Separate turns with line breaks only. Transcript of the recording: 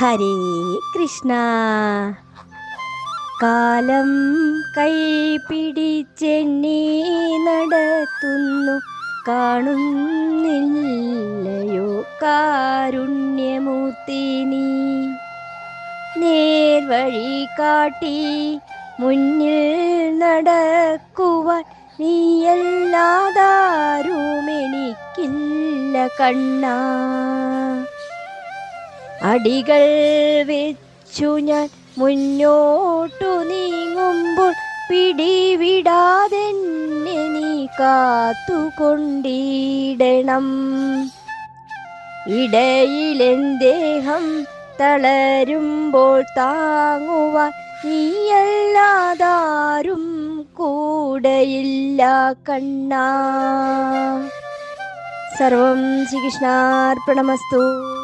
ഹരേ കൃഷ്ണ. കാലം കൈ പിടിച്ചെണ്ണി നടത്തുന്നു. കാണുന്നില്ലയോ കാരുണ്യമൂർത്തി നീ. നേർവഴി കാട്ടി മുന്നിൽ നടക്കുവാൻ നീയല്ലാതാരുമെനിക്കില്ല കണ്ണാ. അടികൾ വെച്ചു ഞാൻ മുന്നോട്ടു നീങ്ങുമ്പോൾ പിടിവിടാതെ നീ കാത്തുകൊണ്ടിടണം. ഇടയിലെന്തേഹം തളരുമ്പോൾ താങ്ങുവാൻ നീയല്ലാതാരും കൂടെയില്ല കണ്ണാ. സർവം ശ്രീകൃഷ്ണാർപ്പണമസ്തു.